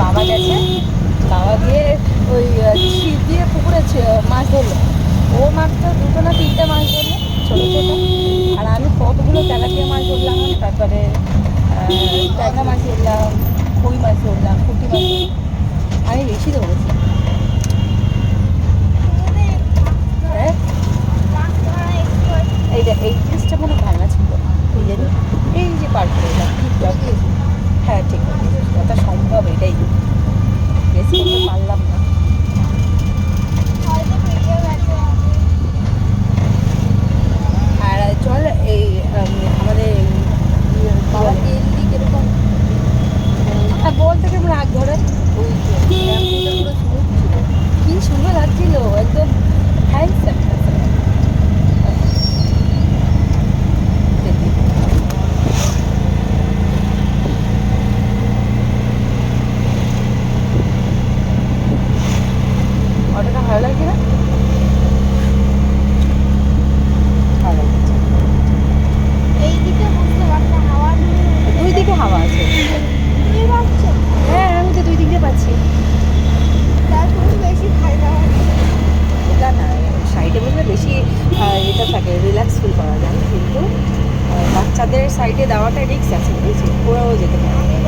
বাবা গেছে। বাবা গিয়ে ওই ছিপ দিয়ে পুকুরে মাছ ধরলো। ও মাত্র দুটো না তিনটে মাছ ধরলো, ছোটো ছোটো। আর আমি কতগুলো তেলাপিয়া মাছ ধরলাম, তারপরে ট্যাংরা মাছ ধরলাম, কই মাছ ধরলাম পুঁটি মাছ আমি বেশি ধরেছি করতে পারলাম না আর চল এই আমাদের বাবা বলতে কেমন হাত ধরে। আমাদের সাইডে দেওয়াটা রিক্স আছে বুঝেছি ওরাও যেতে পারে